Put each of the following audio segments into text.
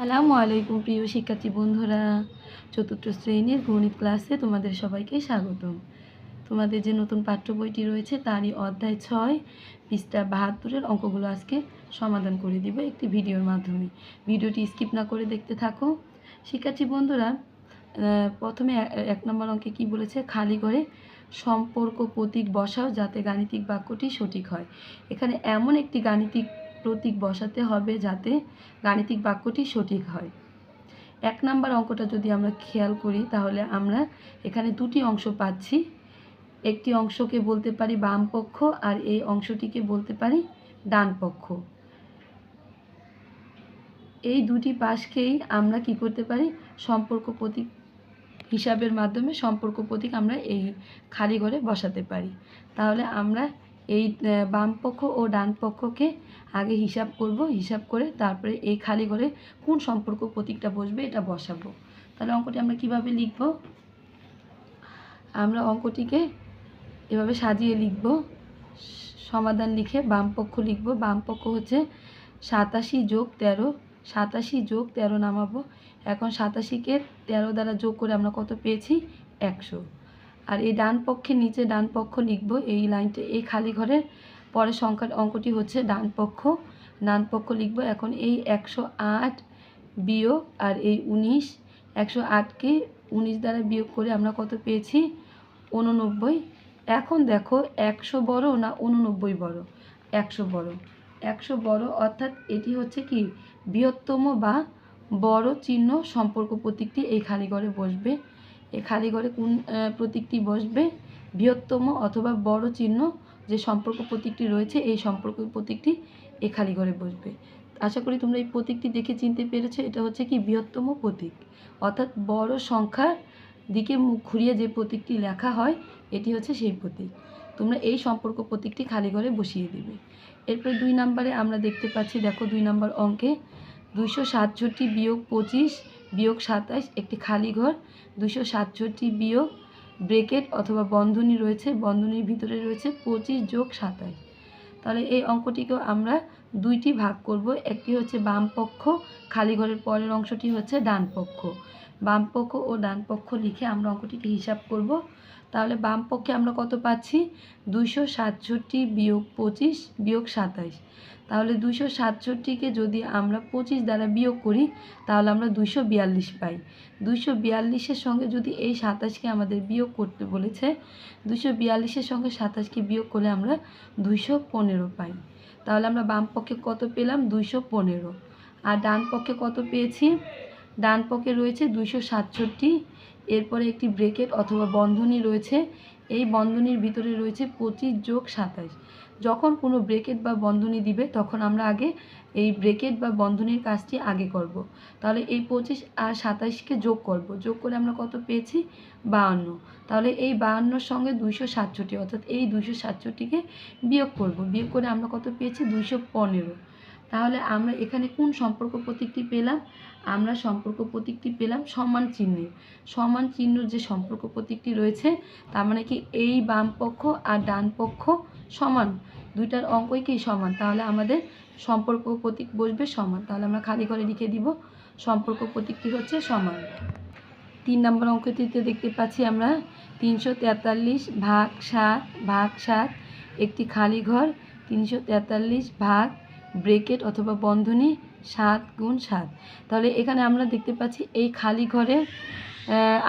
আসসালামু আলাইকুম প্রিয় শিক্ষার্থী বন্ধুরা, চতুর্থ শ্রেণির গণিত ক্লাসে তোমাদের সবাইকে স্বাগতম। তোমাদের যে নতুন পাঠ্য বইটি রয়েছে তারই অধ্যায় ছয়, পৃষ্ঠা বাহাত্তরের অঙ্কগুলো আজকে সমাধান করে দিব একটি ভিডিওর মাধ্যমে। ভিডিওটি স্কিপ না করে দেখতে থাকো। শিক্ষার্থী বন্ধুরা প্রথমে এক নম্বর অঙ্কে কি বলেছে? খালি করে সম্পর্ক প্রতীক বসাও যাতে গাণিতিক বাক্যটি সঠিক হয়। এখানে এমন একটি গাণিতিক প্রতীক বসাতে হবে যাতে গাণিতিক বাক্যটি সঠিক হয়। এক নাম্বার অঙ্কটা যদি আমরা খেয়াল করি, তাহলে আমরা এখানে দুটি অংশ পাচ্ছি। একটি অংশকে বলতে পারি বাম পক্ষ আর এই অংশটিকে বলতে পারি ডান পক্ষ। এই দুটি পাশকেই আমরা কি করতে পারি? সম্পর্ক প্রতীক হিসাবের মাধ্যমে সম্পর্ক প্রতীক আমরা এই খালি ঘরে বসাতে পারি। তাহলে আমরা এই বাম পক্ষ ও ডান পক্ষকে আগে হিসাব করব, হিসাব করে তারপরে এই খালি করে কোন সম্পর্ক প্রতীকটা বসবে এটা বসাবো। তাহলে অঙ্কটি আমরা কীভাবে লিখব? আমরা অঙ্কটিকে এভাবে সাজিয়ে লিখব। সমাধান লিখে বাম পক্ষ লিখব। বাম পক্ষ হচ্ছে সাতাশি যোগ তেরো। সাতাশি যোগ তেরো নামাবো। এখন সাতাশিকে তেরো দ্বারা যোগ করে আমরা কত পেয়েছি? একশো। আর এই ডান পক্ষের নিচে ডান পক্ষ লিখব, এই লাইনটা এই খালি ঘরের পরের সংখ্যার অঙ্কটি হচ্ছে ডান পক্ষ। ডান পক্ষ লিখব এখন এই একশো আট বিয়োগ আর এই উনিশ। একশো আটকে উনিশ দ্বারা বিয়োগ করে আমরা কত পেয়েছি? উননব্বই এখন দেখো একশো বড় না উননব্বই বড়? একশো বড়। একশো বড় অর্থাৎ এটি হচ্ছে কি? বৃহত্তম বা বড় চিহ্ন সম্পর্ক প্রতীকটি এই খালিঘরে বসবে। এই খালিঘরে কোন প্রতীকটি বসবে? বৃহত্তম অথবা বড় চিহ্ন যে সম্পর্ক প্রতীকটি রয়েছে, এই সম্পর্ক প্রতীকটি এই খালিঘরে বসবে। আশা করি তোমরা এই প্রতীকটি দেখে চিনতে পেরেছ, এটা হচ্ছে কি বৃহত্তম প্রতীক। অর্থাৎ বড় সংখ্যার দিকে মুখ ঘুরিয়ে যে প্রতীকটি লেখা হয়, এটি হচ্ছে সেই প্রতীক। তোমরা এই সম্পর্ক প্রতীকটি খালি ঘরে বসিয়ে দিবে। এরপরে দুই নম্বরে আমরা দেখতে পাচ্ছি, দেখো দুই নম্বর অঙ্কে, দুইশো সাতষট্টি বিয়োগ পঁচিশ বিয়োগ সাতাশ, একটি খালি ঘর, দুশো সাতষট্টি বিয়োগ ব্রেকেট অথবা বন্ধনী রয়েছে, বন্ধনীর ভিতরে রয়েছে পঁচিশ যোগ সাতাশ। তাহলে এই অঙ্কটিকেও আমরা দুইটি ভাগ করব, একটি হচ্ছে বাম পক্ষ, খালি ঘরের পরের অংশটি হচ্ছে ডান পক্ষ। বাম পক্ষ ও ডান পক্ষ লিখে আমরা অঙ্কটিকে হিসাব করব। তাহলে বাম পক্ষে আমরা কত পাচ্ছি? দুইশো সাতষট্টি বিয়োগ পঁচিশ বিয়োগ সাতাশ। তাহলে দুইশো সাতষট্টিকে যদি আমরা পঁচিশ দ্বারা বিয়োগ করি, তাহলে আমরা দুইশো বিয়াল্লিশ পাই। দুইশো বিয়াল্লিশের সঙ্গে যদি এই সাতাশকে আমাদের বিয়োগ করতে বলেছে, দুইশো বিয়াল্লিশের সঙ্গে সাতাশকে বিয়োগ করলে আমরা দুইশো পনেরো পাই। তাহলে আমরা বাম পক্ষে কত পেলাম? দুইশো পনেরো। আর ডান পক্ষে কত পেয়েছি? ডান পক্ষে রয়েছে দুইশো সাতষট্টি। এরপরে একটি ব্রেকেট অথবা বন্ধনী রয়েছে। এই বন্ধনীর ভিতরে রয়েছে পঁচিশ যোগ সাতাশ। যখন কোনো ব্রেকেট বা বন্ধনী দিবে, তখন আমরা আগে এই ব্রেকেট বা বন্ধনীর কাজটি আগে করব। তাহলে এই পঁচিশ আর সাতাশকে যোগ করব। যোগ করে আমরা কত পেয়েছি বাহান্ন তাহলে এই বাহান্নর সঙ্গে দুইশো সাতষট্টি, অর্থাৎ এই দুইশো সাতষট্টিকে বিয়োগ করব। বিয়োগ করে আমরা কত পেয়েছি দুইশো পনেরো তাহলে আমরা এখানে কোন সম্পর্ক প্রতীকটি পেলাম? আমরা সম্পর্ক প্রতীকটি পেলাম সমান চিহ্নে। সমান চিহ্ন যে সম্পর্ক প্রতীকটি রয়েছে, তার মানে কি এই বাম পক্ষ আর ডান পক্ষ সমান। দুইটার অঙ্কই কি সমান? তাহলে আমাদের সম্পর্ক প্রতীক বসবে সমান। তাহলে আমরা খালি করে লিখে দিব, সম্পর্ক প্রতীকটি হচ্ছে সমান। তিন নম্বর অঙ্কটিতে দেখতে পাচ্ছি আমরা তিনশো তেতাল্লিশ ভাগ সাত ভাগ সাত, একটি খালি ঘর, তিনশো তেতাল্লিশ ভাগ ব্রেকেট অথবা বন্ধনী সাত গুণ সাত। তাহলে এখানে আমরা দেখতে পাচ্ছি এই খালি ঘরে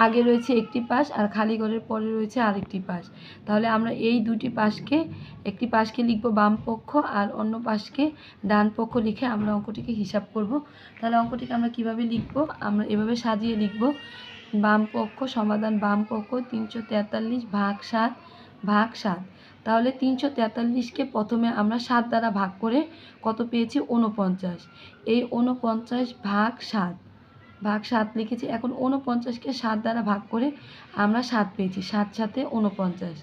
আগে রয়েছে একটি পাশ আর খালি ঘরের পরে রয়েছে আরেকটি পাশ। তাহলে আমরা এই দুটি পাশকে, একটি পাশকে লিখব বাম পক্ষ আর অন্য পাশকে ডান পক্ষ লিখে আমরা অঙ্কটিকে হিসাব করব। তাহলে অঙ্কটিকে আমরা কীভাবে লিখব? আমরা এভাবে সাজিয়ে লিখব। বাম পক্ষ সমাধান বাম পক্ষ তিনশো তেতাল্লিশ ভাগ সাত ভাগ সাত। তাহলে তিনশো তেতাল্লিশকে প্রথমে আমরা সাত দ্বারা ভাগ করে কত পেয়েছি? উনপঞ্চাশ এই উনপঞ্চাশ ভাগ সাত। ভাগ সাত লিখেছি। এখন উনপঞ্চাশকে সাত দ্বারা ভাগ করে আমরা সাত পেয়েছি। সাত সাথে উনপঞ্চাশ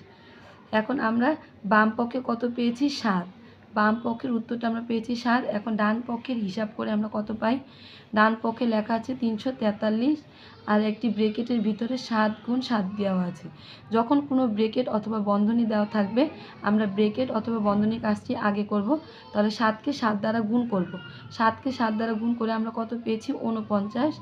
এখন আমরা বাম পক্ষে কত পেয়েছি? সাত। বাম পক্ষের উত্তরটা আমরা পেয়েছি সাত। এখন ডান পক্ষের হিসাব করে আমরা কত পাই? ডান পক্ষে লেখা আছে তিনশো তেতাল্লিশ। আর একটি ব্রেকেটের ভিতরে সাত গুণ সাত দেওয়া আছে। যখন কোনো ব্রেকেট অথবা বন্ধনী দেওয়া থাকবে, আমরা ব্রেকেট অথবা বন্ধনী কাজটি আগে করব, তাহলে সাতকে সাত দ্বারা গুণ করব। সাতকে সাত দ্বারা গুণ করে আমরা কত পেয়েছি? উনপঞ্চাশ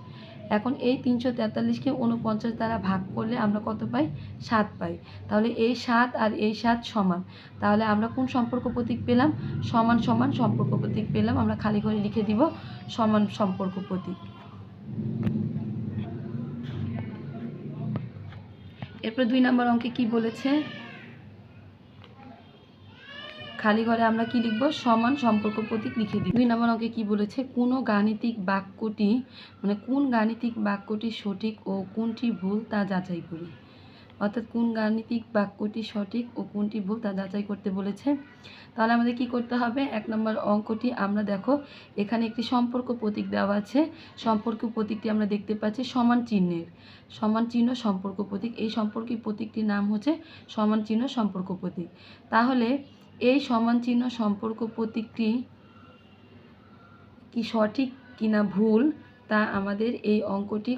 এখন এই তিনশো তেতাল্লিশকে উনপঞ্চাশ দ্বারা ভাগ করলে আমরা কত পাই? সাত পাই। তাহলে এই সাত আর এই সাত সমান। তাহলে আমরা কোন সম্পর্ক প্রতীক পেলাম? সমান সমান সম্পর্ক প্রতীক পেলাম। আমরা খালি করে লিখে দিব সমান সম্পর্ক প্রতীক। এরপর দুই নম্বর অঙ্কে কি বলেছে? খালি ঘরে আমরা কি লিখব? সমান সম্পর্ক প্রতীক লিখে দিই। দুই নম্বর অঙ্কে কি বলেছে? কোন গাণিতিক বাক্যটি মানে কোন গাণিতিক বাক্যটি সঠিক ও কোনটি ভুল তা যাচাই করি। অর্থাৎ কোন গাণিতিক বাক্যটি সঠিক ও কোনটি ভুল তা যাচাই করতে বলেছে। তাহলে আমাদের কি করতে হবে? এক নম্বর অঙ্কটি আমরা দেখো, এখানে একটি সম্পর্ক প্রতীক দেওয়া আছে। সম্পর্ক প্রতীকটি আমরা দেখতে পাচ্ছি সমান চিহ্নের। সমান চিহ্ন সম্পর্ক প্রতীক। এই সম্পর্ক প্রতীকটির নাম হচ্ছে সমান চিহ্ন সম্পর্ক প্রতীক। তাহলে এই সমান চিহ্ন সম্পর্ক প্রতীকটি কি সঠিক কিনা ভুল তা আমাদের এই অঙ্কটি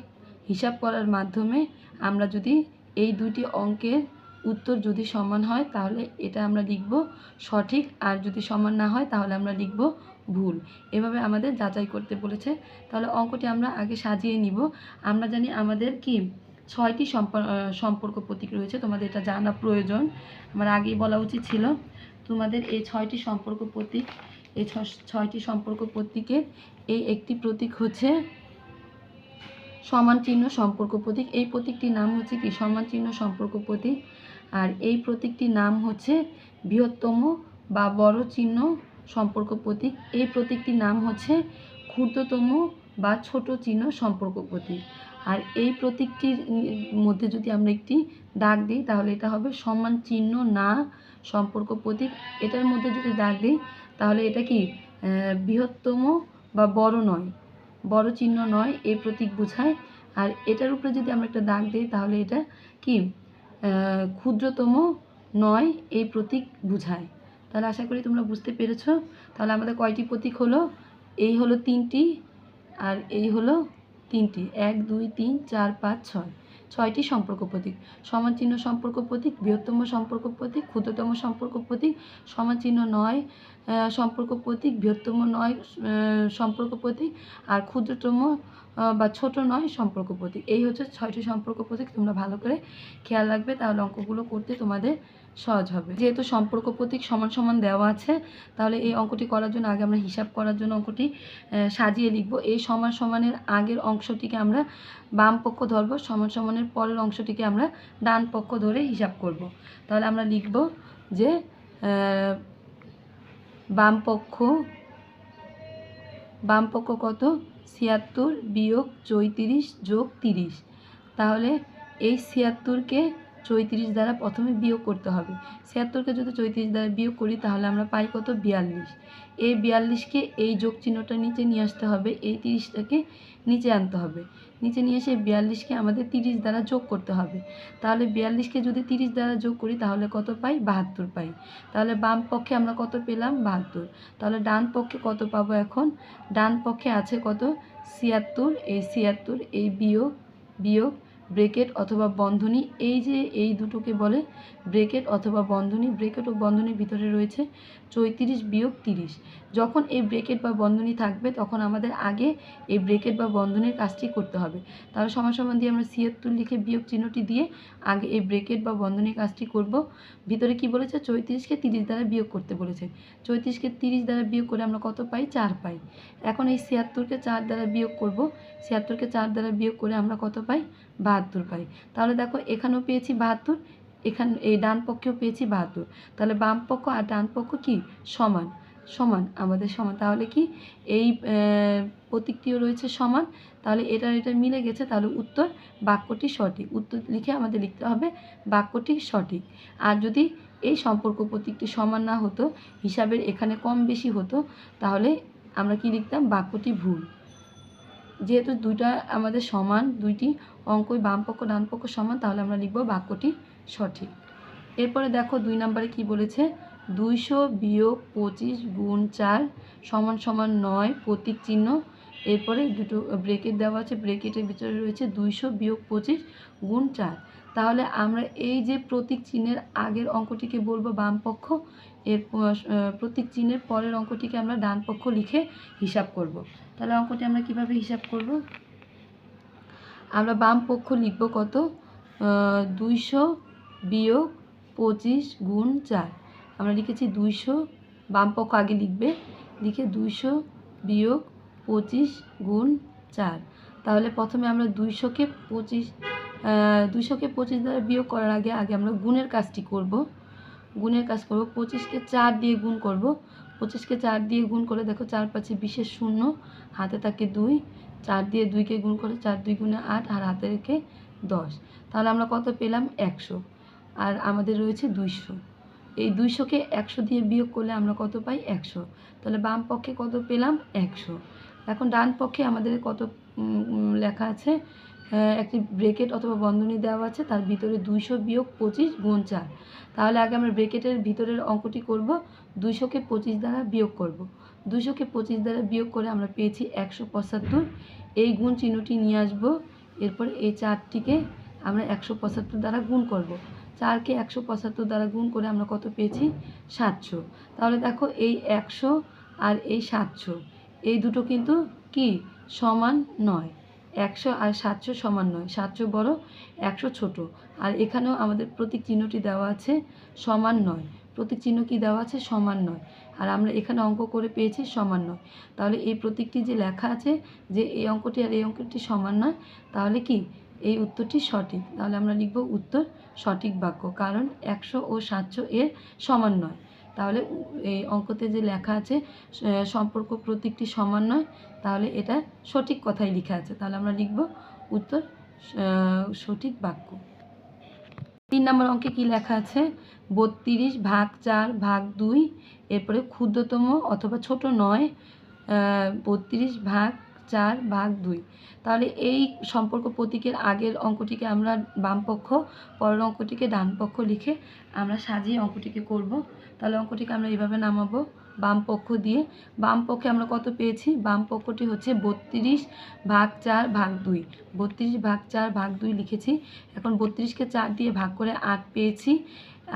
হিসাব করার মাধ্যমে আমরা যদি এই দুটি অঙ্কের উত্তর যদি সমান হয়, তাহলে এটা আমরা লিখব সঠিক, আর যদি সমান না হয়, তাহলে আমরা লিখব ভুল। এভাবে আমাদের যাচাই করতে বলেছে। তাহলে অঙ্কটি আমরা আগে সাজিয়ে নিব। আমরা জানি আমাদের কি? ছয়টি সম্পর- সম্পর্ক প্রতীক রয়েছে। তোমাদের এটা জানা প্রয়োজন। আমার আগেই বলা উচিত ছিল, তোমাদের এই ছয়টি সম্পর্ক প্রতীক, এই ছয়টি সম্পর্ক প্রতীকের এই একটি প্রতীক হচ্ছে সমান চিহ্ন সম্পর্ক প্রতীক। এই প্রতীকটির নাম হচ্ছে কি? সমান চিহ্ন সম্পর্ক প্রতীক। আর এই প্রতীকটির নাম হচ্ছে বৃহত্তম বা বড় চিহ্ন সম্পর্ক প্রতীক। এই প্রতীকটির নাম হচ্ছে ক্ষুদ্রতম বা ছোট চিহ্ন সম্পর্ক প্রতীক। আর এই প্রতীকটির মধ্যে যদি আমরা একটি দাগ দিই, তাহলে এটা হবে সমান চিহ্ন না সম্পর্ক প্রতীক। এটার মধ্যে যদি দাগ দিই, তাহলে এটা কি? বৃহত্তম বা বড় নয়। বড় চিহ্ন নয় এই প্রতীক বোঝায়। আর এটার উপরে যদি আমরা একটা দাগ দিই, তাহলে এটা কি? ক্ষুদ্রতম নয় এই প্রতীক বোঝায়। তাহলে আশা করি তোমরা বুঝতে পেরেছ। তাহলে আমাদের কয়টি প্রতীক হলো? এই হলো তিনটি, আর এই হলো তিনটি। এক, দুই, তিন, চার, পাঁচ, ছয়। ছয়টি সম্পর্ক প্রতীক। সমান চিহ্ন সম্পর্ক প্রতীক, বৃহত্তম সম্পর্ক প্রতীক, ক্ষুদ্রতম সম্পর্ক প্রতীক, সমান চিহ্ন নয় সম্পর্ক প্রতীক, বৃহত্তম নয় সম্পর্ক প্রতীক আর ক্ষুদ্রতম বা ছোট নয়, সম্পর্ক প্রতীক। এই হচ্ছে ছয়টি সম্পর্ক প্রতীক। তোমরা ভালো করে খেয়াল রাখবে, তাহলে অঙ্কগুলো করতে তোমাদের সহজ হবে। যেহেতু সম্পর্ক প্রতীক সমান সমান দেওয়া আছে, তাহলে এই অঙ্কটি করার জন্য আগে আমরা হিসাব করার জন্য অঙ্কটি সাজিয়ে লিখব। এই সমান সমানের আগের অংশটিকে আমরা বাম পক্ষ ধরবো, সমান সমানের পরের অংশটিকে আমরা ডান পক্ষ ধরে হিসাব করব। তাহলে আমরা লিখব যে বাম পক্ষ বাম পক্ষ কত? ছিয়াত্তর বিয়োগ চৈত্রিশ যোগ তিরিশ। তাহলে এই ছিয়াত্তরকে চৌত্রিশ দ্বারা প্রথমে বিয়োগ করতে হবে। ছিয়াত্তরকে যদি চৌত্রিশ দ্বারা বিয়োগ করি, তাহলে আমরা পাই কত? বিয়াল্লিশ। এই বিয়াল্লিশকে এই যোগ চিহ্নটা নিচে নিয়ে আসতে হবে, এই তিরিশটাকে নিচে আনতে হবে। নিচে নিয়ে এসে বিয়াল্লিশকে আমাদের তিরিশ দ্বারা যোগ করতে হবে। তাহলে বিয়াল্লিশকে যদি তিরিশ দ্বারা যোগ করি, তাহলে কত পাই? বাহাত্তর পাই। তাহলে বাম পক্ষে আমরা কত পেলাম? বাহাত্তর। তাহলে ডান পক্ষে কত পাবো এখন? ডান পক্ষে আছে কত? ছিয়াত্তর। এই ছিয়াত্তর, এই বিয়োগ বিয়োগ ব্রেকেট অথবা বন্ধনী, এই যে এই দুটোকে বলে ব্রেকেট অথবা বন্ধনী, ব্রেকেট ও বন্ধনীর ভিতরে রয়েছে চৌত্রিশ বিয়োগ তিরিশ। যখন এই ব্রেকেট বা বন্ধনী থাকবে, তখন আমাদের আগে এই ব্রেকেট বা বন্ধনীর কাজটি করতে হবে। তাহলে সমান দিয়ে আমরা ছিয়াত্তর লিখে বিয়োগ চিহ্নটি দিয়ে আগে এই ব্রেকেট বা বন্ধনীর কাজটি করব। ভিতরে কি বলেছে? চৌত্রিশকে তিরিশ দ্বারা বিয়োগ করতে বলেছে। চৌত্রিশকে তিরিশ দ্বারা বিয়োগ করে আমরা কত পাই? চার পাই। এখন এই ছিয়াত্তরকে চার দ্বারা বিয়োগ করব। ছিয়াত্তরকে চার দ্বারা বিয়োগ করে আমরা কত পাই? বাহাত্তর পাই তাহলে দেখো, এখানেও পেয়েছি বাহাত্তর, এখানে, এই ডান পক্ষেও পেয়েছি বাহাত্তর। তাহলে বাম পক্ষ আর ডান পক্ষ কি? সমান। সমান, আমাদের সমান। তাহলে কি? এই প্রতীকটিও রয়েছে সমান। তাহলে এটা এটা মিলে গেছে, তাহলে উত্তর বাক্যটি সঠিক। উত্তর লিখে আমাদের লিখতে হবে বাক্যটি সঠিক। আর যদি এই সম্পর্ক প্রতীকটি সমান না হতো, হিসাবের এখানে কম বেশি হতো, তাহলে আমরা কি লিখতাম? বাক্যটি ভুল। যেহেতু দুইটা আমাদের সমান, দুইটি অঙ্কই বাম পক্ষ, ডান পক্ষ সমান, তাহলে আমরা লিখব বাক্যটি সঠিক। এরপরে দেখো দুই নম্বরে কি বলেছে? দুইশো বিয়োগ পঁচিশ গুণ চার সমান সমান নয়, প্রতীক চিহ্ন। এরপরে দুটো ব্রেকেট দেওয়া আছে, ব্রেকেটের ভিতরে রয়েছে দুইশো বিয়োগ পঁচিশ গুণ চার। তাহলে আমরা এই যে প্রতীক চিহ্নের আগের অঙ্কটিকে বলব বাম পক্ষ, এর প্রতীক চিহ্নের পরের অঙ্কটিকে আমরা ডান পক্ষ লিখে হিসাব করব। তাহলে অঙ্কটি আমরা কীভাবে হিসাব করব? আমরা বাম পক্ষ লিখব কত? দুইশো বিয়োগ পঁচিশ গুণ চার। আমরা লিখেছি দুইশো, বাম পক্ষ আগে লিখবে, লিখে দুইশো বিয়োগ পঁচিশ গুণ চার। তাহলে প্রথমে আমরা দুইশোকে পঁচিশ দুইশোকে পঁচিশ দ্বারা বিয়োগ করার আগে আগে আমরা গুণের কাজটি করব। গুণের কাজ করব, পঁচিশকে চার দিয়ে গুণ করব। পঁচিশকে চার দিয়ে গুণ করে দেখো চার পাঁচে বিশেষ শূন্য, হাতে থাকে দুই, চার দিয়ে দুইকে গুণ করে চার দুই গুণে আট, আর হাতে রেখে দশ। তাহলে আমরা কত পেলাম? একশো। আর আমাদের রয়েছে দুইশো। এই দুইশোকে একশো দিয়ে বিয়োগ করলে আমরা কত পাই? একশো। তাহলে বাম পক্ষে কত পেলাম? একশো। এখন ডান পক্ষে আমাদের কত লেখা আছে? একটি ব্রেকেট অথবা বন্ধনী দেওয়া আছে, তার ভিতরে দুইশো বিয়োগ পঁচিশ গুণ চার। তাহলে আগে আমরা ব্রেকেটের ভিতরের অঙ্কটি করব, দুইশোকে পঁচিশ দ্বারা বিয়োগ করব। দুইশোকে পঁচিশ দ্বারা বিয়োগ করে আমরা পেয়েছি একশো পঁচাত্তর। এই গুণ চিহ্নটি নিয়ে আসব, এরপর এই চারটিকে আমরা একশো পঁচাত্তর দ্বারা গুণ করব। চারকে একশো পঁচাত্তর দ্বারা গুণ করে আমরা কত পেয়েছি? সাতশো। তাহলে দেখো এই একশো আর এই সাতশো। এই দুটো কিন্তু কি? সমান নয়। একশো আর সাতশো সমান নয়, সাতশো বড়, একশো ছোট। আর এখানেও আমাদের প্রতীক চিহ্নটি দেওয়া আছে সমান নয়। প্রতীক চিহ্ন কি দেওয়া আছে? সমান নয়। আর আমরা এখানে অঙ্ক করে পেয়েছি সমান নয়। তাহলে এই প্রতীকটি যে লেখা আছে যে এই অঙ্কটি আর এই অঙ্কটি সমান নয়, তাহলে কি? এই উত্তরটি সঠিক। তাহলে আমরা লিখব উত্তর সঠিক বাক্য, কারণ একশো ও সাতশো এর সমান নয়। তাহলে এই অঙ্কতে যে লেখা আছে সম্পর্ক প্রতীকটি সমান নয় তাহলে এটা সঠিক কথাই লেখা আছে। তাহলে আমরা লিখব উত্তর সঠিক বাক্য। তিন নম্বর অঙ্কে কি লেখা আছে? বত্রিশ ভাগ চার ভাগ দুই, এরপরে ক্ষুদ্রতম অথবা ছোট নয় বত্রিশ ভাগ চার ভাগ দুই। তাহলে এই সম্পর্ক প্রতীকের আগের অঙ্কটিকে আমরা বাম পক্ষ, পরের অঙ্কটিকে ডান পক্ষ লিখে আমরা সাজিয়ে অঙ্কটিকে করব। তাহলে অঙ্কটিকে আমরা এইভাবে নামাবো। বাম পক্ষ দিয়ে। বাম পক্ষে আমরা কত পেয়েছি? বাম পক্ষটি হচ্ছে বত্রিশ ভাগ চার ভাগ দুই। বত্রিশ ভাগ চার ভাগ দুই লিখেছি। এখন বত্রিশকে চার দিয়ে ভাগ করে আট পেয়েছি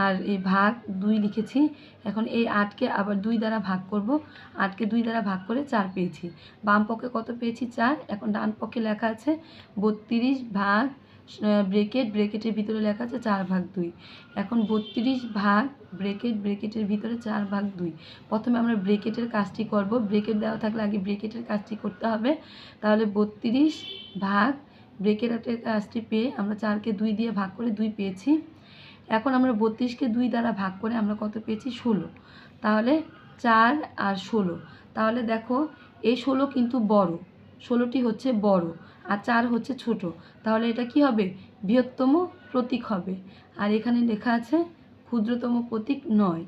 আর এই ভাগ দুই লিখেছি। এখন এই আটকে আবার দুই দ্বারা ভাগ করব। আটকে দুই দ্বারা ভাগ করে চার পেয়েছি। বাম পক্ষে কত পেয়েছি? চার। এখন ডান পক্ষে লেখা আছে বত্রিশ ভাগ ব্রেকেট, ব্রেকেটের ভিতরে লেখা আছে চার ভাগ দুই। এখন বত্রিশ ভাগ ব্রেকেট, ব্রেকেটের ভিতরে চার ভাগ দুই। প্রথমে আমরা ব্রেকেটের কাজটি করব। ব্রেকেট দেওয়া থাকলে আগে ব্রেকেটের কাজটি করতে হবে। তাহলে বত্রিশ ভাগ ব্রেকেটের কাজটি পেয়ে আমরা চারকে দুই দিয়ে ভাগ করে দুই পেয়েছি। এখন আমরা বত্রিশকে দুই দ্বারা ভাগ করে আমরা কত পেয়েছি? ষোলো। তাহলে চার আর ষোলো। তাহলে দেখো, এই ষোলো কিন্তু বড়। ষোলোটি হচ্ছে বড়। আর চার হচ্ছে ছোট। তাহলে এটা কি হবে? বৃহত্তম প্রতীক হবে। আর এখানে লেখা আছে ক্ষুদ্রতম প্রতীক নয়।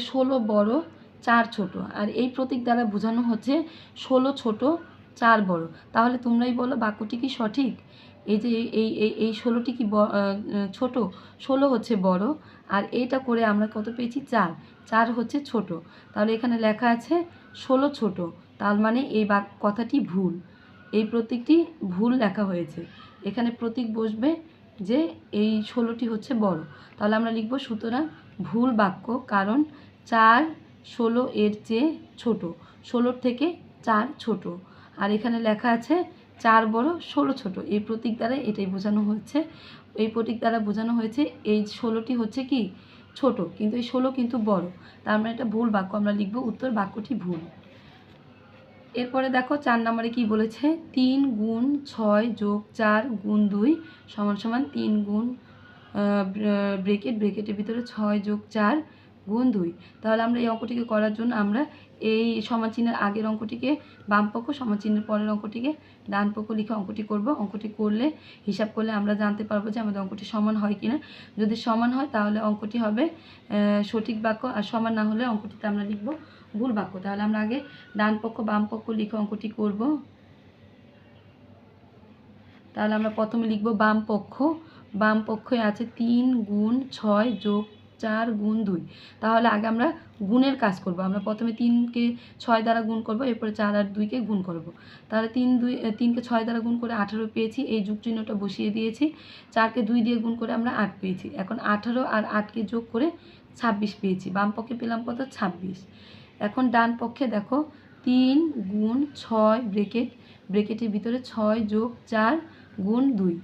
ষোলো বড়, চার ছোট। আর এই প্রতীক দ্বারা বোঝানো হচ্ছে ষোলো ছোট, চার বড়। তাহলে তোমরাই বলো বাক্যটি কি সঠিক? এই যে এই- এই এই ষোলোটি কি ছোট? ষোলো হচ্ছে বড়। আর এইটা করে আমরা কত পেয়েছি? চার। চার হচ্ছে ছোট। তাহলে এখানে লেখা আছে ষোলো ছোট, তার মানে এই বাক, কথাটি ভুল। এই প্রতীকটি ভুল লেখা হয়েছে। এখানে প্রতীক বসবে যে এই ষোলোটি হচ্ছে বড়। তাহলে আমরা লিখব, সুতরাং ভুল বাক্য কারণ চার ষোলো এর চেয়ে ছোট, ষোলোর থেকে চার ছোট। আর এখানে লেখা আছে চার বড়, ষোলো ছোট। এই প্রতীক দ্বারা এটাই বোঝানো হচ্ছে। এই প্রতীক দ্বারা বোঝানো হয়েছে এই ষোলোটি হচ্ছে কি? ছোট, কিন্তু এই ষোলো কিন্তু বড়। তার মানে এটা ভুল বাক্য, আমরা লিখব উত্তর বাক্যটি ভুল। এরপরে দেখো চার নম্বরে কি বলেছে? তিন গুণ ছয় যোগ চার গুণ দুই সমান সমান তিন গুণ ব্রেকেট, ব্রেকেটের ভিতরে ছয় যোগ চার গুণ দুই। তাহলে আমরা এই অঙ্কটিকে করার জন্য আমরা এই সমাচিহ্নের আগের অঙ্কটিকে, বাম পক্ষ সমাচিহ্নের পরের অঙ্কটিকে, ডান পক্ষ লিখে অঙ্কটি করব। অঙ্কটি করলে হিসাব করলে আমরা জানতে পারব যে আমাদের অঙ্কটি সমান হয় কিনা। যদি সমান হয় তাহলে অঙ্কটি হবে সঠিক বাক্য, আর সমান না হলে অঙ্কটিতে আমরা লিখব ভুল বাক্য। তাহলে আমরা আগে ডান পক্ষ, বাম পক্ষ লিখে অঙ্কটি করব। তাহলে আমরা প্রথমে লিখব বাম পক্ষ। বাম পক্ষে আছে তিন গুণ ছয় যোগ চার গুণ দুই। তাহলে আগে আমরা গুণের কাজ করব। আমরা প্রথমে তিনকে ছয় দ্বারা গুণ করব, এরপরে চার আর দুইকে গুণ করব। তাহলে তিন দুই তিনকে ছয় দ্বারা গুণ করে আঠারো পেয়েছি, এই যুগ চিহ্নটা বসিয়ে দিয়েছি। চারকে দুই দিয়ে গুণ করে আমরা আট পেয়েছি। এখন আঠারো আর আটকে যোগ করে ছাব্বিশ পেয়েছি। বাম পক্ষে পেলাম কত? ছাব্বিশ। এখন ডান পক্ষে দেখো, তিন গুণ ছয় ব্রেকেট, ব্রেকেটের ভিতরে ছয় যোগ চার গুণ দুই।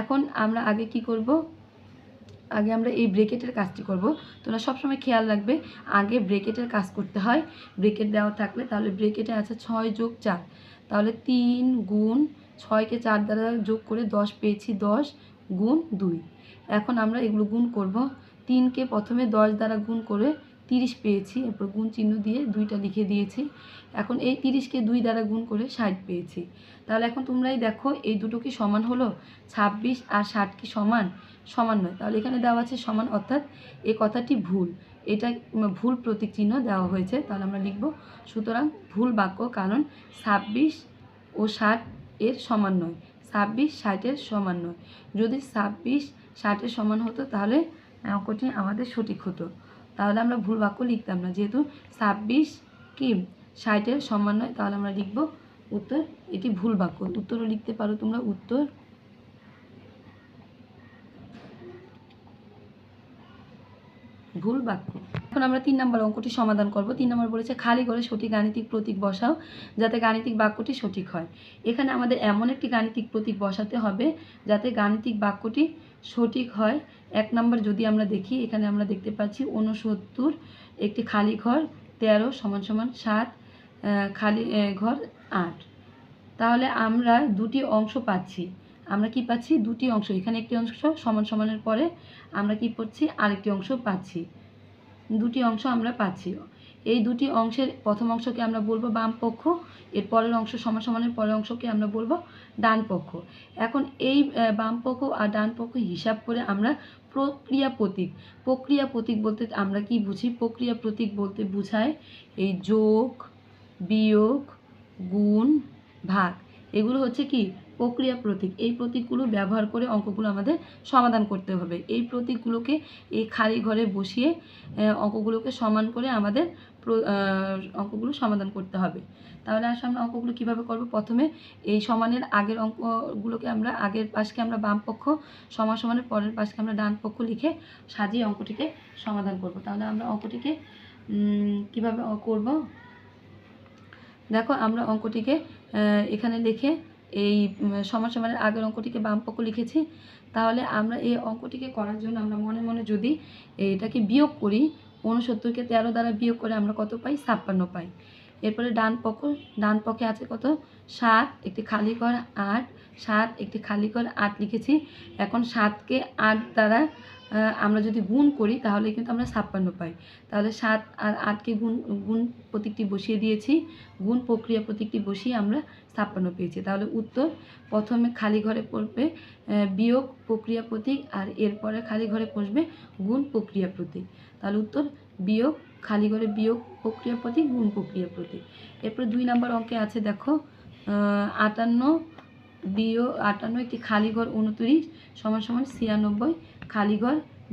এখন আমরা আগে কি করব? আগে আমরা এই ব্রেকেটের কাজটি করব। তোমরা সবসময় খেয়াল রাখবে, আগে ব্রেকেটের কাজ করতে হয়। ব্রেকেট দেওয়া থাকলে তাহলে ব্রেকেটে আছে ছয় যোগ চার। তাহলে তিন গুণ ছয়কে চার দ্বারা যোগ করে দশ পেয়েছি দশ গুণ দুই। এখন আমরা এগুলো গুণ করব। তিনকে প্রথমে দশ দ্বারা গুণ করে তিরিশ পেয়েছি, এরপর গুণ চিহ্ন দিয়ে দুইটা লিখে দিয়েছি। এখন এই তিরিশকে দুই দ্বারা গুণ করে ষাট পেয়েছি। তাহলে এখন তোমরাই দেখো, এই দুটো কি সমান হলো? ছাব্বিশ আর ষাট কি সমান? সমান নয়। তাহলে এখানে দেওয়া আছে সমান, অর্থাৎ এই কথাটি ভুল। এটা ভুল প্রতীক চিহ্ন দেওয়া হয়েছে। তাহলে আমরা লিখব, সুতরাং ভুল বাক্য কারণ ছাব্বিশ ও ষাট এর সমান নয়। ছাব্বিশ ষাটের সমান নয়। যদি ছাব্বিশ ষাটের সমান হতো, তাহলে অঙ্কটি আমাদের সঠিক হতো। তাহলে আমরা ভুল বাক্য লিখতাম না। যেহেতু ছাব্বিশ কি ষাটের সমান নয়, তাহলে আমরা লিখব উত্তর, এটি ভুল বাক্য। উত্তরও লিখতে পারো তোমরা, উত্তর ভুল বাক্য। এখন আমরা তিন নম্বর অঙ্কটি সমাধান করব। তিন নম্বর বলেছে, খালি করে সঠিক গাণিতিক প্রতীক বসাও যাতে গাণিতিক বাক্যটি সঠিক হয়। এখানে আমাদের এমন একটি গাণিতিক প্রতীক বসাতে হবে যাতে গাণিতিক বাক্যটি সঠিক হয়। এক নম্বর যদি আমরা দেখি, এখানে আমরা দেখতে পাচ্ছি ঊনসত্তর, একটি খালি ঘর, তেরো সমান সমান সাত খালি ঘর আট। তাহলে আমরা দুটি অংশ পাচ্ছি। আমরা কি পাচ্ছি? দুটি অংশ। এখানে একটি অংশ সমান সমানের পরে আমরা কি পাচ্ছি আরেকটি অংশ পাচ্ছি। দুটি অংশ আমরা পাচ্ছি। এই দুটি অংশের প্রথম অংশকে আমরা বলব বাম পক্ষ, এর পরের অংশ সমান সমানের পরের অংশকে আমরা বলব ডান পক্ষ। এখন এই বাম পক্ষ আর ডান পক্ষ হিসাব করে আমরা প্রক্রিয়া প্রতীক। প্রক্রিয়া প্রতীক বলতে আমরা কি বুঝি? প্রক্রিয়া প্রতীক বলতে বোঝায় এই যোগ, বিয়োগ, গুণ, ভাগ। এগুলো হচ্ছে কি? প্রক্রিয়া প্রতীক এই প্রতীকগুলো ব্যবহার করে অঙ্কগুলো আমাদের সমাধান করতে হবে। এই প্রতীকগুলোকে এই খালি ঘরে বসিয়ে অঙ্কগুলোকে সমান করে আমাদের অঙ্কগুলো সমাধান করতে হবে। তাহলে আসলে আমরা অঙ্কগুলো কীভাবে করব? প্রথমে এই সমানের আগের অঙ্কগুলোকে আমরা, আগের পাশকে আমরা বাম পক্ষ সমান সমানের পরের পাশকে আমরা ডান পক্ষ লিখে সাজিয়ে অঙ্কটিকে সমাধান করব। তাহলে আমরা অঙ্কটিকে কীভাবে করব? দেখো আমরা অঙ্কটিকে এখানে লিখে এই উম, সমান সমানের আগের অঙ্কটিকে বাম পক্ষ লিখেছি তাহলে আমরা এই অঙ্কটিকে করার জন্য আমরা মনে মনে যদি এটাকে বিয়োগ করি ঊনসত্তরকে তেরো দ্বারা বিয়োগ করে আমরা কত পাই? ছাপ্পান্ন পাই। এরপরে ডান পক্ষ ডান পক্ষে আছে কত? সাত একটি খালি ঘর আট সাত একটি খালি ঘর আট লিখেছি। এখন সাতকে আট দ্বারা আমরা যদি গুণ করি, তাহলে কিন্তু আমরা ছাপ্পান্ন পাই। তাহলে সাত আর আটকে গুণ গুণ প্রতীকটি বসিয়ে দিয়েছি। গুণ প্রক্রিয়া প্রতীকটি বসিয়ে আমরা ছাপ্পান্ন পেয়েছি। তাহলে উত্তর, প্রথমে খালি ঘরে পড়বে বিয়োগ প্রক্রিয়া প্রতীক আর এরপরে খালি ঘরে বসবে গুণ প্রক্রিয়া প্রতীক। তাহলে উত্তর, বিয়োগ, খালি ঘরে বিয়োগ প্রক্রিয়া প্রতীক, গুণ প্রক্রিয়া প্রতীক। এরপরে দুই নাম্বার অঙ্কে আছে, দেখো আটান্ন বিয়োগ আটান্ন একটি খালি ঘর উনত্রিশ সমান সমান ছিয়ানব্বই। খালি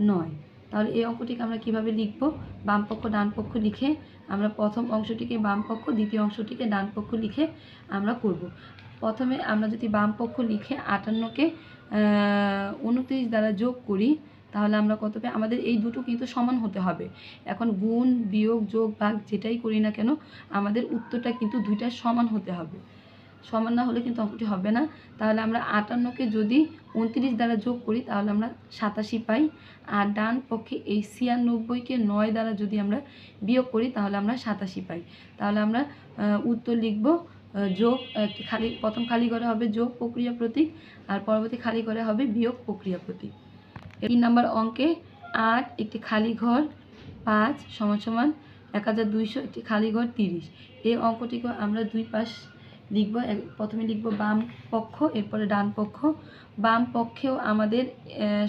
নয়। তাহলে এই অঙ্কটিকে আমরা কীভাবে লিখব? বাম পক্ষ, ডান পক্ষ লিখে আমরা প্রথম অংশটিকে বাম পক্ষ, দ্বিতীয় অংশটিকে ডান পক্ষ লিখে আমরা করব। প্রথমে আমরা যদি বাম পক্ষ লিখে আটান্নকে উনত্রিশ দ্বারা যোগ করি, তাহলে আমরা কত পাই? আমাদের এই দুটো কিন্তু সমান হতে হবে। এখন গুণ, বিয়োগ, যোগ, ভাগ যেটাই করি না কেন, আমাদের উত্তরটা কিন্তু দুইটা সমান হতে হবে। সমান না হলে কিন্তু অঙ্কটি হবে না। তাহলে আমরা আটান্নকে যদি উনত্রিশ দ্বারা যোগ করি, তাহলে আমরা সাতাশি পাই। আর ডান পক্ষে এই ছিয়ানব্বইকে নয় দ্বারা যদি আমরা বিয়োগ করি, তাহলে আমরা সাতাশি পাই। তাহলে আমরা উত্তর লিখব যোগ খালি, প্রথম খালি ঘরে হবে যোগ প্রক্রিয়া প্রতীক, আর পরবর্তী খালি ঘরে হবে বিয়োগ প্রক্রিয়া প্রতীক। তিন নম্বর অঙ্কে আট একটি খালি ঘর পাঁচ সমান সমান এক হাজার দুইশো একটি খালি ঘর তিরিশ। এই অঙ্কটিকে আমরা দুই পাশ লিখব প্রথমে লিখব বাম পক্ষ, এরপরে ডান পক্ষ। বাম পক্ষেও আমাদের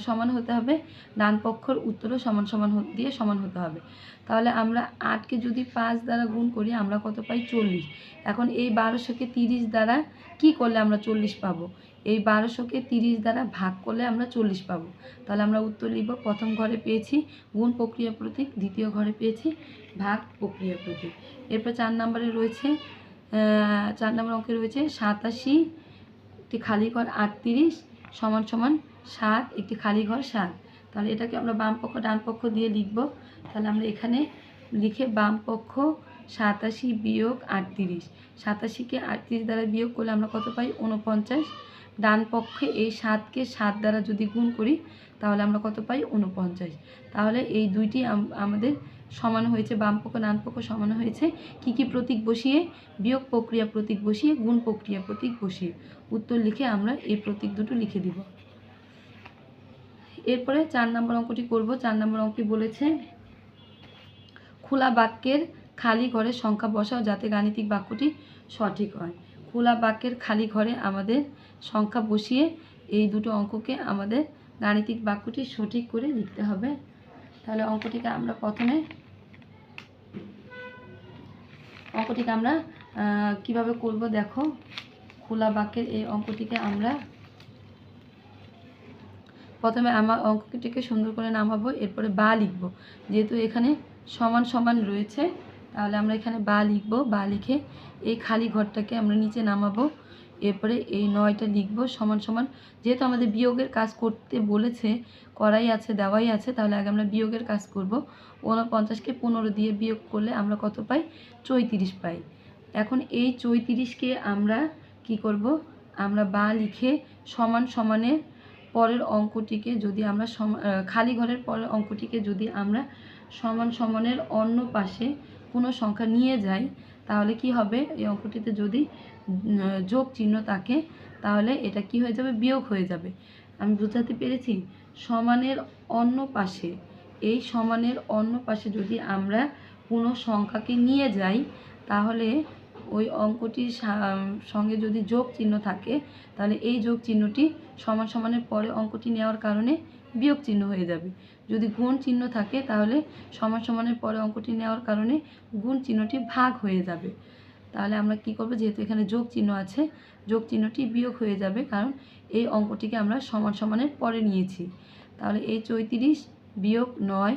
সমান হতে হবে। ডান পক্ষর উত্তরও সমান সমান দিয়ে সমান হতে হবে। তাহলে আমরা আটকে যদি পাঁচ দ্বারা গুণ করি, আমরা কত পাই? চল্লিশ। এখন এই বারোশোকে তিরিশ দ্বারা কি করলে আমরা চল্লিশ পাবো? এই বারোশোকে তিরিশ দ্বারা ভাগ করলে আমরা চল্লিশ পাবো। তাহলে আমরা উত্তর লিখব, প্রথম ঘরে পেয়েছি, গুণ প্রক্রিয়া প্রতীক, দ্বিতীয় ঘরে পেয়েছি, ভাগ প্রক্রিয়া প্রতীক। এরপর চার নম্বরে রয়েছে চার নম্বর অঙ্কে রয়েছে সাতাশি, একটি খালি ঘর আটত্রিশ, সমান সমান সাত, একটি খালি ঘর সাত। তাহলে এটাকে আমরা বাম পক্ষ, ডান পক্ষ দিয়ে লিখব। তাহলে আমরা এখানে লিখে বাম পক্ষ সাতাশি বিয়োগ আটত্রিশ। সাতাশিকে আটত্রিশ দ্বারা বিয়োগ করলে আমরা কত পাই? উনপঞ্চাশ ডান পক্ষে এই সাতকে সাত দ্বারা যদি গুণ করি, তাহলে আমরা কত পাই? উনপঞ্চাশ তাহলে এই দুইটি আমাদের সমান হয়েছে, বাম পক্ষ, ডান পক্ষ সমান হয়েছে। কি কি প্রতীক বসিয়ে? বিয়োগ প্রক্রিয়া প্রতীক বসিয়ে, গুণ প্রক্রিয়া প্রতীক বসিয়ে। উত্তর লিখে আমরা এই প্রতীক দুটো লিখে দিব। এরপরে চার নম্বর অঙ্কটি করব। চার নম্বর অঙ্কটি বলেছে, খোলা বাক্যের খালি ঘরের সংখ্যা বসাও যাতে গাণিতিক বাক্যটি সঠিক হয়। খোলা বাক্যের খালি ঘরে আমাদের সংখ্যা বসিয়ে এই দুটো অঙ্ককে আমাদের গাণিতিক বাক্যটি সঠিক করে লিখতে হবে। তাহলে অঙ্কটিকে আমরা প্রথমে অঙ্কটিকে আমরা কীভাবে করব দেখো। খোলা বাক্যের এই অঙ্কটিকে আমরা প্রথমে আমার অঙ্কটিকে সুন্দর করে নামাবো, এরপরে বা লিখব। যেহেতু এখানে সমান সমান রয়েছে, তাহলে আমরা এখানে বা লিখব। বা লিখে এই খালি ঘরটাকে আমরা নিচে নামাবো। এরপরে এই নয়টা লিখব সমান সমান। যেহেতু আমাদের বিয়োগের কাজ করতে বলেছে, করাই আছে, দেওয়াই আছে, তাহলে আগে আমরা বিয়োগের কাজ করব। ঊনপঞ্চাশকে পনেরো দিয়ে বিয়োগ করলে আমরা কত পাই? চৌত্রিশ পাই। এখন এই চৌত্রিশকে আমরা কি করব? আমরা বা লিখে সমান সমানের পরের অঙ্কটিকে যদি আমরা খালি ঘরের পরের অঙ্কটিকে যদি আমরা সমান সমানের অন্য পাশে কোনো সংখ্যা নিয়ে যাই, তাহলে কি হবে? এই অঙ্কটিতে যদি যোগ চিহ্ন থাকে, তাহলে এটা কি হয়ে যাবে? বিয়োগ হয়ে যাবে। আমি বোঝাতে পেরেছি? সমানের অন্য পাশে, এই সমানের অন্য পাশে যদি আমরা কোনো সংখ্যাকে নিয়ে যাই, তাহলে ওই অঙ্কটির সঙ্গে যদি যোগ চিহ্ন থাকে, তাহলে এই যোগ চিহ্নটি সমান সমানের পরে অঙ্কটি নেওয়ার কারণে বিয়োগ চিহ্ন হয়ে যাবে। যদি গুণ চিহ্ন থাকে, তাহলে সমান সমানের পরে অঙ্কটি নেওয়ার কারণে গুণ চিহ্নটি ভাগ হয়ে যাবে। তাহলে আমরা কি করব? যেহেতু এখানে যোগ চিহ্ন আছে, যোগ চিহ্নটি বিয়োগ হয়ে যাবে কারণ এই অঙ্কটিকে আমরা সমান সমানের পরে নিয়েছি। তাহলে এই চৌত্রিশ বিয়োগ নয়,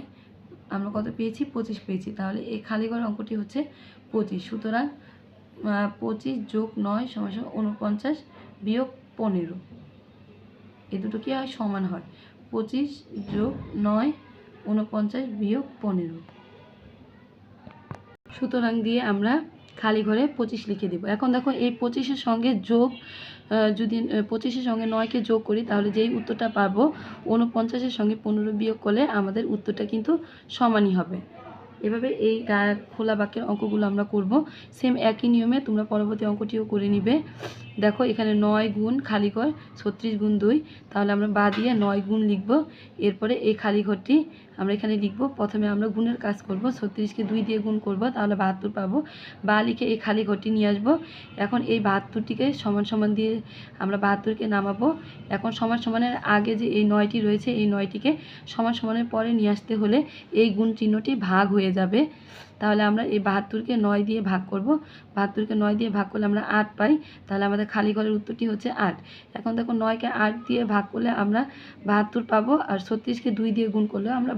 আমরা কত পেয়েছি? পঁচিশ পেয়েছি। তাহলে এই খালিঘর অঙ্কটি হচ্ছে পঁচিশ। সুতরাং পঁচিশ যোগ নয় সমান সমান উনপঞ্চাশ বিয়োগ পনেরো। এ দুটো কি হয়? সমান হয়। পঁচিশ যোগ নয় উনপঞ্চাশ বিয়োগ পনেরো। সুতরাং দিয়ে আমরা খালি ঘরে পঁচিশ লিখে দেবো। এখন দেখো এই পঁচিশের সঙ্গে যোগ যদি পঁচিশের সঙ্গে নয়কে যোগ করি, তাহলে যেই উত্তরটা পাবো উনপঞ্চাশের সঙ্গে পনেরো বিয়োগ করলে আমাদের উত্তরটা কিন্তু সমানই হবে। এভাবে এই খোলা বাক্যের অঙ্কগুলো আমরা করব। সেম একই নিয়মে তোমরা পরবর্তী অঙ্কটিও করে নিবে। দেখো এখানে নয় গুণ খালি ঘর, ছত্রিশ গুণ দুই। তাহলে আমরা বা দিয়ে নয় গুণ লিখব। এরপরে এই খালি ঘরটি আমরা এখানে লিখব, প্রথমে আমরা গুণের কাজ করব, ছত্রিশকে দুই দিয়ে গুণ করব, তাহলে বাহাত্তর পাবো। বা লিখে এই খালি ঘরটি নিয়ে আসব। এখন এই বাহাত্তরটিকে সমান সমান দিয়ে আমরা বাহাত্তরকে নামাবো। এখন সমান সমানের আগে যে এই নয়টি রয়েছে, এই নয়টিকে সমান সমানের পরে নিয়ে আসতে হলে এই গুণ চিহ্নটি ভাগ হয়ে যাবে। তাহলে আমরা এই বাহাত্তরকে নয় দিয়ে ভাগ করব। বাহাত্তরকে নয় দিয়ে ভাগ করলে আমরা আট পাই। তাহলে আমাদের খালি ঘরের উত্তরটি হচ্ছে আট। এখন দেখো নয়কে আট দিয়ে ভাগ করলে আমরা বাহাত্তর পাবো আর ছত্রিশকে দুই দিয়ে গুণ করলে আমরা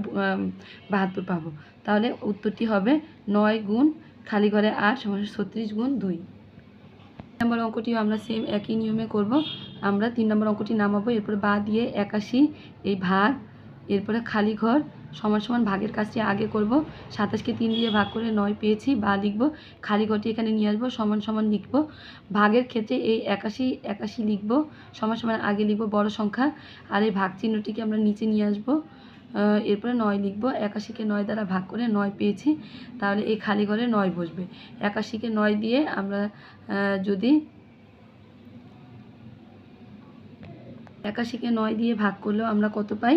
বাহাত্তর পাবো। তাহলে উত্তরটি হবে নয় গুণ খালি ঘরে আট সমান ছত্রিশ গুণ দুই। নম্বর অঙ্কটিও আমরা সেম একই নিয়মে করব। আমরা তিন নম্বর অঙ্কটি নামাবো। এরপরে বা দিয়ে একাশি, এই ভাগ, এরপরে খালি ঘর সমান সমান ভাগের কাজটি আগে করব। সাতাশকে তিন দিয়ে ভাগ করে নয় পেয়েছি, বা লিখব, খালি ঘরটি এখানে নিয়ে আসব, সমান সমান লিখব। ভাগের ক্ষেত্রে এই একাশি একাশি লিখব, সমান সমান আগে লিখব বড় সংখ্যা, আর এই ভাগ চিহ্নটিকে আমরা নিচে নিয়ে আসব। এরপরে নয় লিখব, একাশিকে নয় দ্বারা ভাগ করে নয় পেয়েছি, তাহলে এই খালি ঘরে নয় বসবে। একাশিকে নয় দিয়ে আমরা যদি একাশিকে নয় দিয়ে ভাগ করলেও আমরা কত পাই?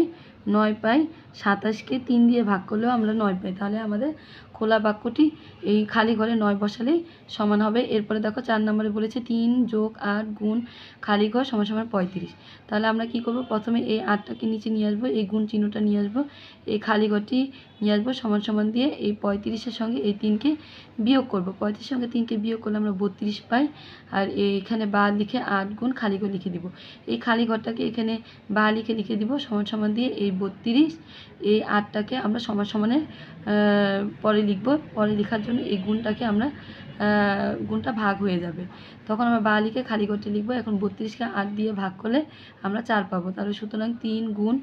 নয় পাই সাতাশকে তিন দিয়ে ভাগ করলেও আমরা নয় পাই। তাহলে আমাদের খোলা বাক্যটি এই খালি ঘরে নয় বসালেই সমান হবে। এরপরে দেখো চার নম্বরে বলেছে তিন যোগ আট গুণ খালি ঘর সমান সমান পঁয়ত্রিশ। তাহলে আমরা কি করব? প্রথমে এই আটটাকে নিচে নিয়ে আসব, এই গুণ চিহ্নটা নিয়ে আসব। এই খালি ঘরটি নিয়ে আসব সমান সমান দিয়ে এই পঁয়ত্রিশের সঙ্গে এই তিনকে বিয়োগ করব। পঁয়ত্রিশের সঙ্গে তিনকে বিয়োগ করলে আমরা বত্রিশ পাই আর এখানে বা লিখে আট গুণ খালি ঘর লিখে দিব। এই খালি ঘরটাকে এখানে বা লিখে লিখে দিব সমান সমান দিয়ে এই বত্রিশ এই আটটাকে আমরা সমান সমানের আহ, পরে লিখব। পরে লেখার জন্য এই গুণটাকে আমরা গুণটা ভাগ হয়ে যাবে। তখন আমরা বা লিখে খালি ঘরটি লিখব। এখন বত্রিশকে আট দিয়ে ভাগ করলে আমরা চার পাবো। তাহলে সুতরাং তিন গুণ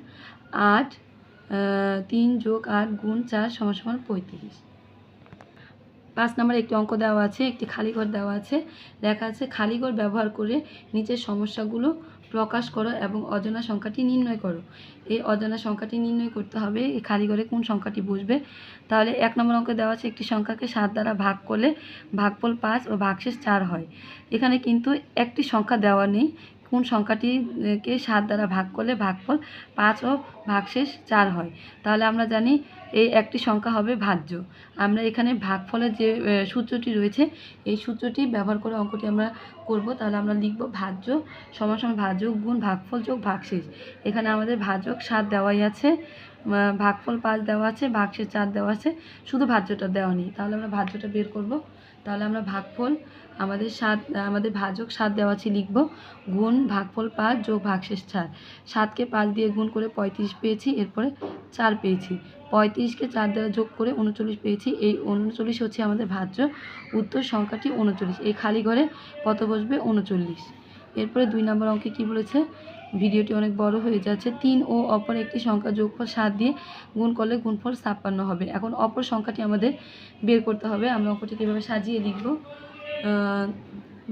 আট তিন যোগ আট গুণ চার সমান পঁয়ত্রিশ। পাঁচ নম্বরে একটি অঙ্ক দেওয়া আছে, একটি খালি ঘর দেওয়া আছে। লেখা আছে, খালি ঘর ব্যবহার করে নিচের সমস্যাগুলো প্রকাশ করো এবং অজানা সংখ্যাটি নির্ণয় করো। এই অজানা সংখ্যাটি নির্ণয় করতে হবে, এই খালি ঘরে কোন সংখ্যাটি বসবে। তাহলে এক নম্বর অঙ্কে দেওয়া আছে, একটি সংখ্যাকে সাত দ্বারা ভাগ করলে ভাগফল পাঁচ ও ভাগশেষ চার হয়। এখানে কিন্তু একটি সংখ্যা দেওয়া নেই কোন সংখ্যাটিকে সাত দ্বারা ভাগ করলে ভাগফল পাঁচ ও ভাগশেষ চার হয়। তাহলে আমরা জানি এই একটি সংখ্যা হবে ভাজ্য। আমরা এখানে ভাগফলের যে সূত্রটি রয়েছে, এই সূত্রটি ব্যবহার করে অঙ্কটি আমরা করব। তাহলে আমরা লিখব ভাজ্য সমান সমান ভাজক গুণ ভাগফল যোগ ভাগশেষ। এখানে আমাদের ভাজক সাত দেওয়াই আছে ভাগফল পাঁচ দেওয়া আছে, ভাগশেষ চার দেওয়া আছে। শুধু ভাজ্যটা দেওয়া নেই। তাহলে আমরা ভাজ্যটা বের করব। তাহলে আমরা ভাগফল, আমাদের সাত, আমাদের ভাজক সাত দেওয়া আছে, লিখব গুণ ভাগফল পাঁচ যোগ ভাগশেষ চার। সাতকে পাঁচ দিয়ে গুণ করে পঁয়ত্রিশ পেয়েছি, এরপরে চার পেয়েছি। পঁয়ত্রিশকে চার দ্বারা যোগ করে উনচল্লিশ পেয়েছি, এই উনচল্লিশ হচ্ছে আমাদের ভাজ্য। উত্তর সংখ্যাটি উনচল্লিশ, এই খালি ঘরে কত বসবে? উনচল্লিশ। এরপরে দুই নম্বর অঙ্কে কি বলেছে? ভিডিওটি অনেক বড় হয়ে যাচ্ছে। তিন ও অপর একটি সংখ্যা যোগফল সাত দিয়ে গুণ করলে গুণফল ছাপ্পান্ন হবে। এখন অপর সংখ্যাটি আমাদের বের করতে হবে। আমরা অঙ্কটি কীভাবে সাজিয়ে লিখব?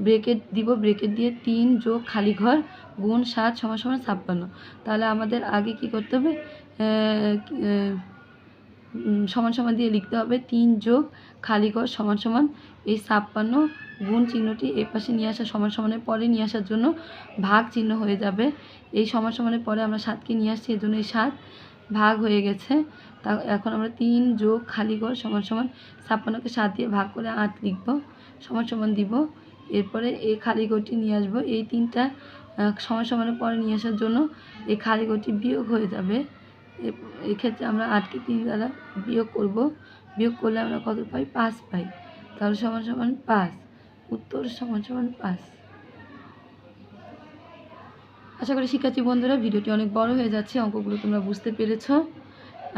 ব্রেকেট দিব ব্রেকেট দিয়ে তিন যোগ খালি ঘর গুণ সাত সমান সমান ছাপ্পান্ন। তাহলে আমাদের আগে কি করতে হবে? সমান সমান দিয়ে লিখতে হবে। তিন যোগ খালি ঘর সমান সমান এই ছাপ্পান্ন গুণ চিহ্নটি এই পাশে নিয়ে আসা সমান সমানের পরে নিয়ে আসার জন্য ভাগ চিহ্ন হয়ে যাবে। এই সমান সমানের পরে আমরা সাতকে নিয়ে আসছি, এই জন্য এই সাত ভাগ হয়ে গেছে। তা এখন আমরা তিন যোগ খালি ঘর সমান সমান ছাপ্পান্নকে সাত দিয়ে ভাগ করে আট লিখব, সমান সমান দিব। এরপরে এই খালি ঘরটি নিয়ে আসব। এই তিনটা সমান সমানের পরে নিয়ে আসার জন্য এই খালি ঘরটি বিয়োগ হয়ে যাবে। এক্ষেত্রে আমরা আটকে তিন দ্বারা বিয়োগ করব। বিয়োগ করলে আমরা কত পাই? পাঁচ পাই। তাহলে সমান সমান পাঁচ। উত্তর সমান সমান পাঁচ আশা করি শিক্ষার্থী বন্ধুরা, ভিডিওটি অনেক বড় হয়ে যাচ্ছে, অঙ্কগুলো তোমরা বুঝতে পেরেছ।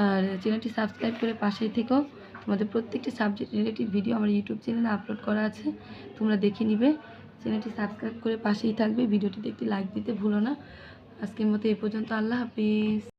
আর চ্যানেলটি সাবস্ক্রাইব করে পাশেই থেকো। তোমাদের প্রত্যেকটি সাবজেক্ট রিলেটেড ভিডিও আমার ইউটিউব চ্যানেলে আপলোড করা আছে, তোমরা দেখে নিবে। চ্যানেলটি সাবস্ক্রাইব করে পাশেই থাকবে, ভিডিওটিতে একটি লাইক দিতে ভুলো না। আজকের মতো এই পর্যন্ত, আল্লাহ হাফিজ।